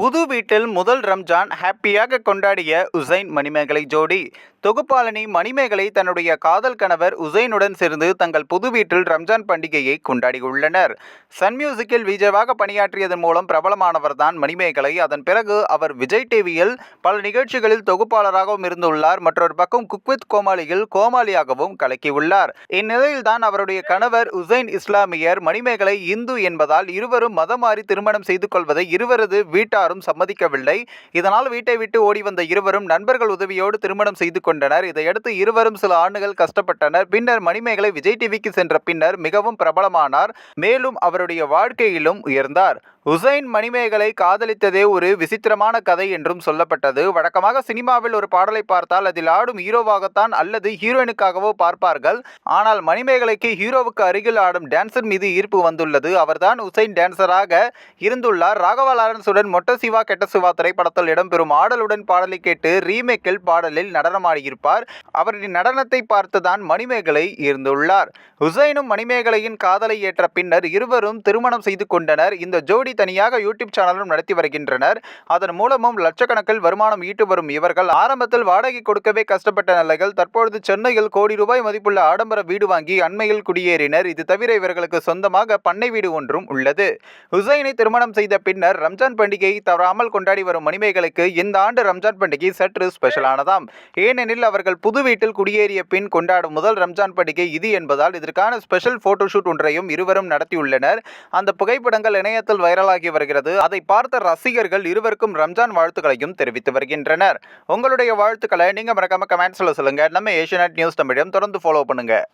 புது வீட்டில் முதல் ரம்ஜான் ஹாப்பியாக கொண்டாடிய உசைன் மணிமேகலை ஜோடி. தொகுப்பாளனி மணிமேகலை தன்னுடைய காதல் கணவர் உசைனுடன் சேர்ந்து தங்கள் புது வீட்டில் ரம்ஜான் பண்டிகையை கொண்டாடியுள்ளனர் சன் மியூசிக்கில் விஜயவாக பணியாற்றியதன் மூலம் பிரபலமானவர் தான் மணிமேகலை. அதன் பிறகு அவர் விஜய் டிவியில் பல நிகழ்ச்சிகளில் தொகுப்பாளராகவும் இருந்துள்ளார். மற்றொரு பக்கம் குக்வித் கோமாளியில் கோமாளியாகவும் கலக்கியுள்ளார். இந்நிலையில் தான் அவருடைய கணவர் உசைன் இஸ்லாமியர் மணிமேகலை இந்து என்பதால் இருவரும் மதம் மாறி திருமணம் செய்து கொள்வதை இருவரது வீட்டார் யாரும் சம்மதிக்கவில்லை. இதனால் வீட்டை விட்டு ஓடி வந்த இருவரும் நண்பர்கள் உதவியோடு திருமணம் செய்து கொண்டனர். இதையடுத்து இருவரும் சில ஆண்டுகள் கஷ்டப்பட்டனர். பின்னர் மணிமேகலை விஜய் டிவிக்கு சென்ற பின்னர் மிகவும் பிரபலமானார். மேலும் அவருடைய வாழ்க்கையிலும் உயர்ந்தார். உசைன் மணிமேகலை காதலித்ததே ஒரு விசித்திரமான கதை என்றும் சொல்லப்பட்டது. வழக்கமாக சினிமாவில் ஒரு பாடலை பார்த்தால் அதில் ஆடும் ஹீரோவாகத்தான் அல்லது ஹீரோயினுக்காகவோ பார்ப்பார்கள். ஆனால் மணிமேகலைக்கு ஹீரோவுக்கு அருகில் ஆடும் டான்சர் மீது ஈர்ப்பு வந்துள்ளது. அவர்தான் உசைன் டான்சராக இருந்துள்ளார். ராகவா லாரன்ஸுடன் மொட்ட சிவா கெட்ட சிவா திரைப்படத்தில் இடம்பெறும் ஆடலுடன் பாடலை கேட்டு ரீமேக்கில் பாடலில் நடனமாடியிருப்பார். அவரின் நடனத்தை பார்த்துதான் மணிமேகலை இருந்துள்ளார். உசைனும் மணிமேகலையின் காதலை ஏற்ற பின்னர் இருவரும் திருமணம் செய்து கொண்டனர். இந்த ஜோடி தனியாக யூடியூப் சேனலும் நடத்தி வருகின்றனர். அதன் மூலமும் லட்சக்கணக்கில் வருமானம் ஈட்டு வரும் இவர்கள். ஆரம்பத்தில் வாடகை கொடுக்கவே கஷ்டப்பட்ட நிலைகள் தற்பொழுது சென்னையில் கோடி ரூபாய் மதிப்புள்ள ஆடம்பர வீடு வாங்கி அண்மையில் குடியேறினர். இது தவிர இவர்களுக்கு சொந்தமாக பண்ணை வீடு ஒன்றும் உள்ளது. ஹுசைனை திருமணம் செய்த பின்னர் ரம்ஜான் பண்டிகையை தவறாமல் கொண்டாடி வரும் மணிமேகலைக்கு இந்த ஆண்டு ரம்ஜான் பண்டிகை சற்று ஸ்பெஷலானதாம் ஏனெனில் அவர்கள் புது வீட்டில் குடியேறிய பின் கொண்டாடும் முதல் ரம்ஜான் பண்டிகை இது என்பதால் இதற்கான ஸ்பெஷல் போட்டோஷூட் ஒன்றையும் இருவரும் நடத்தியுள்ளனர். அந்த புகைப்படங்கள் இணையத்தில் வைரலாகி வருகிறது. அதை பார்த்த ரசிகர்கள் இருவருக்கும் ரம்ஜான் வாழ்த்துக்களையும் தெரிவித்து வருகின்றனர். உங்களுடைய வாழ்த்துக்களை நீங்க மறக்காம கமெண்ட்ஸ்ல சொல்லுங்க. நம்ம ஏஷியநெட் நியூஸ் தமிழம் தொடர்ந்து ஃபாலோ பண்ணுங்க.